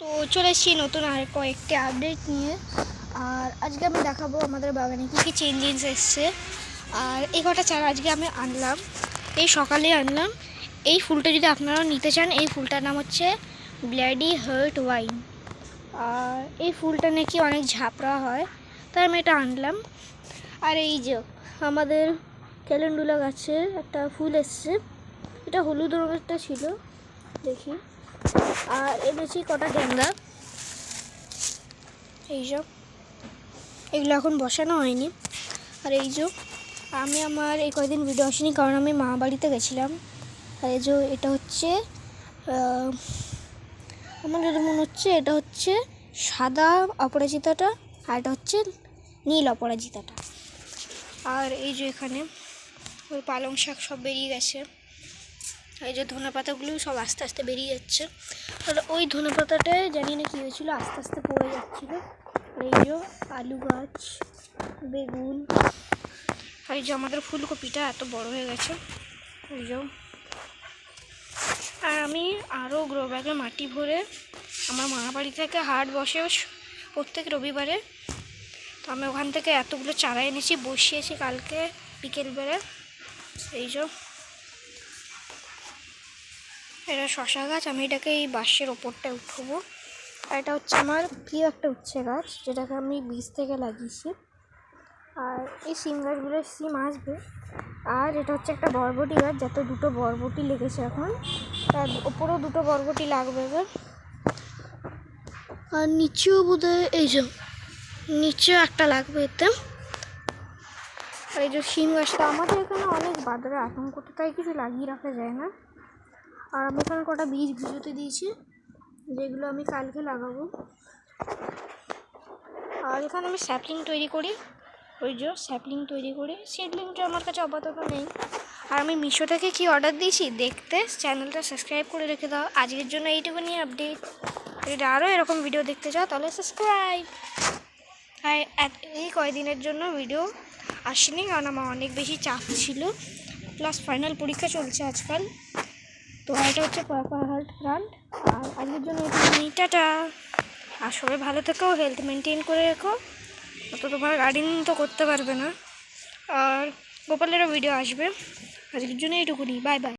তো চলে এসেছি নতুন আর কয়েকটি আপডেট নিয়ে। আর আজকে আমি দেখাবো আমাদের বাগানে কী কী চেঞ্জেস এসছে। আর এই কটা চারা আজকে আমি আনলাম। এই সকালে আনলাম। এই ফুলটা যদি আপনারাও নিতে চান, এই ফুলটার নাম হচ্ছে ব্ল্যাডি হার্ট ওয়াইন আর এই ফুলটা নাকি অনেক ঝাপড়া হয়, তাই আমি এটা আনলাম। আর এই যে আমাদের ক্যালেন্ডুলা গাছের একটা ফুল এসছে। এটা হলুদ রঙেরটা ছিল, দেখি। আর এনেছি কটা গেন্দা এইসব এগুলো এখন বসানো হয়নি। আর এই যে, আমি আমার এই কয়দিন ভিডিও আসিনি, কারণ আমি মা বাড়িতে গেছিলাম। আর এই যে, এটা হচ্ছে আমার যেটা মনে হচ্ছে এটা হচ্ছে সাদা অপরাজিতাটা, আর এটা হচ্ছে নীল অপরাজিতাটা। আর এই যে এখানে, ওই পালং শাক সব বেরিয়ে গেছে। এই যে ধনে পাতাগুলো সব আস্তে আস্তে বেরিয়ে যাচ্ছে। আর ওই ধনে পাতাটায় জানি না কী হয়েছিলো, আস্তে আস্তে পড়ে যাচ্ছিল। এই যে আলু গাছ, বেগুন, এই যে আমাদের ফুলকপিটা এত বড় হয়ে গেছে। এই যে। আর আমি আরও গ্রো ব্যাগে মাটি ভরে আমার মা বাড়ি থেকে হাট বসে প্রত্যেক রবিবারে। তো আমি ওখান থেকে এতগুলো চারা এনেছি, বসিয়েছি কালকে বিকেলবেলা। এই যে। এটা শশা গাছ আমি এটাকে এই বাঁশের ওপরটায় উঠবো। আর এটা হচ্ছে আমার প্রিয় একটা উচ্ছে গাছ যেটাকে আমি বীজ থেকে লাগিয়েছি। আর এই সিম গাছগুলোর সিম আসবে। আর এটা হচ্ছে একটা বরবটি গাছ যাতে দুটো বরবটি লেগেছে এখন। তার ওপরেও দুটো বরবটি লাগবে এবার। আর নিচেও বোধহয় এই যে নিচেও একটা লাগবে এতে। আর এই যে শিম গাছটা আমাদের এখানে অনেক বাদরের আতঙ্ক তাই কিছু লাগিয়ে রাখা যায় না। আর আমি এখানে কটা বীজ ভিজোতে দিয়েছি, যেগুলো আমি কালকে লাগাবো। আর এখানে আমি স্যাপলিং তৈরি করি। ওই যে স্যাপলিং তৈরি করি। সিডলিংটা আমার কাছে আপাতত নেই। আর আমি মিশো থেকে কি অর্ডার দিয়েছি? দেখতে। চ্যানেলটা সাবস্ক্রাইব করে রেখে দাও। আজকের জন্য এইটুকু নিয়ে আপডেট যদি আরও এরকম ভিডিও দেখতে চাও, তাহলে সাবস্ক্রাইব আর এই কয়দিনের জন্য ভিডিও আসেনি, কারণ আমার অনেক বেশি চাপ ছিল। প্লাস ফাইনাল পরীক্ষা চলছে আজকাল। তো এটা হচ্ছে হার্ট ব্র্যান্ড আর আজকের জন্য এটা টাটা। আর সবাই ভালো থেকো হেলথ মেনটেন করে রেখো। তো তোমার গার্ডেনিং তো করতে পারবে না। আর গোপালেরও ভিডিও আসবে। আজকের জন্য এইটুকুনি। Bye bye